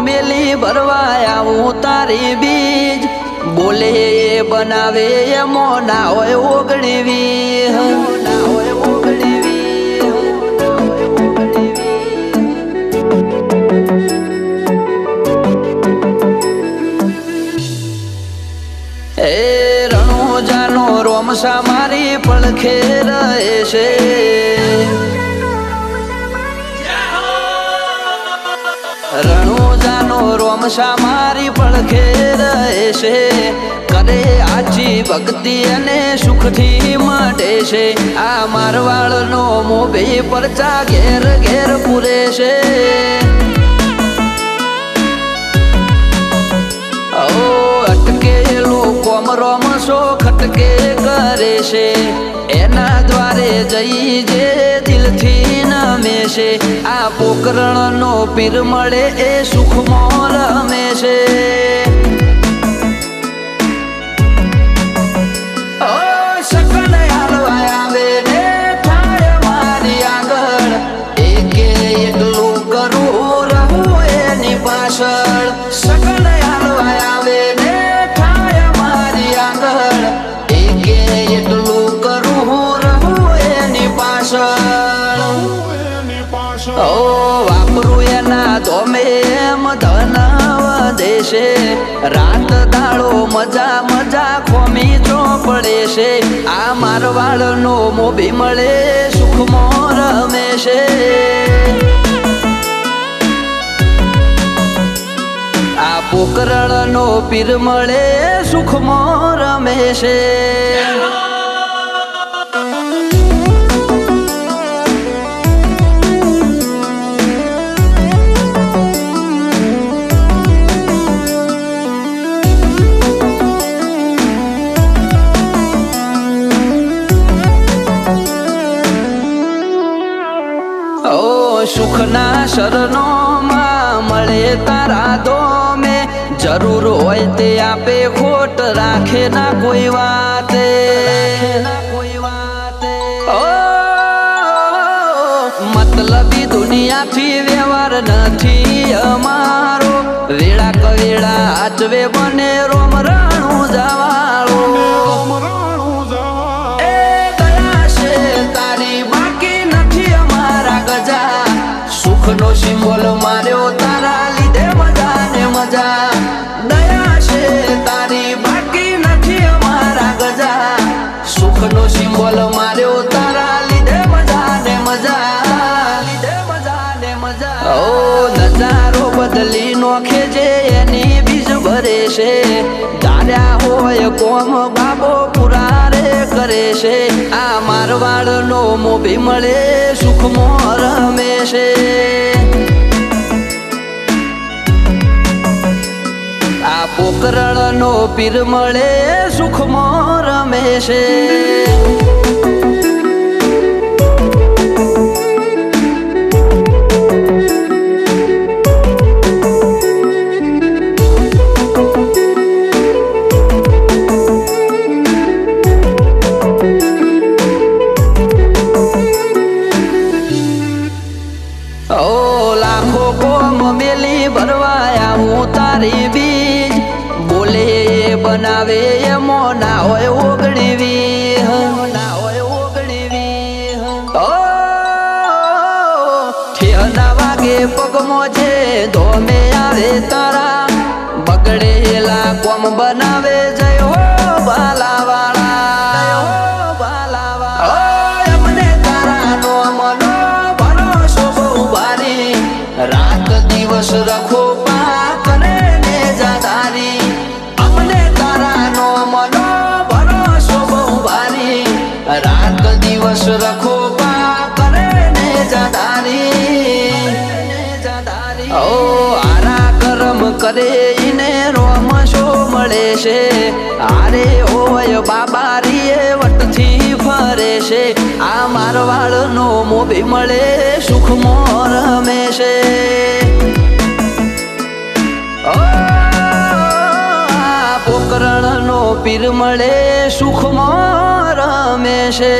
મેલી ભરવા આવું તારી બીજ. બોલે એ બનાવે એ મોના હોય ઓગણીવી ના હોય રોમસા મારી પડખે રહે છે. રણોજાનો રોમસા મારી પડખે રહે છે કરે આજી ભક્તિ અને સુખથી મળે છે આ મારવાડનો મોભે પરચા ઘેર ઘેર પૂરે છે અટકેલો કોમરોમ શો ખટકે કરે છે એના દ્વારે જઈ જે દિલથી નમે છે આ પોકરણનો પીર મળે એ સુખમાં રમે છે ધોમે એમ ધન વધે છે રાત દાળો મજા મજા ખોમી ચોપડે છે આ મારવાડનો મોભી મળે, સુખમો રમે છે આ પોકરણનો પીર મળે, સુખમો રમે છે સુખના શરણોમાં મળે તારા દોમે. જરૂર હોય તે આપે, ખોટ રાખે ના કોઈ વાતે. મતલબી દુનિયાથી વ્યવહાર નથી અમારો. વેળા કવેળા આચવે બને રોમ રાણું જવાળો ઓ નજારો બદલી નોખે છે એની બીજ ભરે છે. ધાર્યા હોય કોમ બાબો પુરારે કરે છે. આ મારવાડનો મોભી મળે, સુખમાં રમે છે. આ પોકરણનો પીર મળે, સુખમાં રમે છે. બનાવે એમો ના હોય ઓગણીવી ના હોય ઓગણીવી ઓ ઠેના વાગે પગમો છે, ધોમે આવે તારા. બગડેલા કોમ બનાવે જાધારી ઓ આરા કરમ કરે ઈને રોમ શો મળે છે. આરે બાબા રીએ વટથી ફરે છે. આ મારવાડનો મોભી મળે સુખમાં રમે છે પોકરણનો પીર મળે સુખમાં રમે છે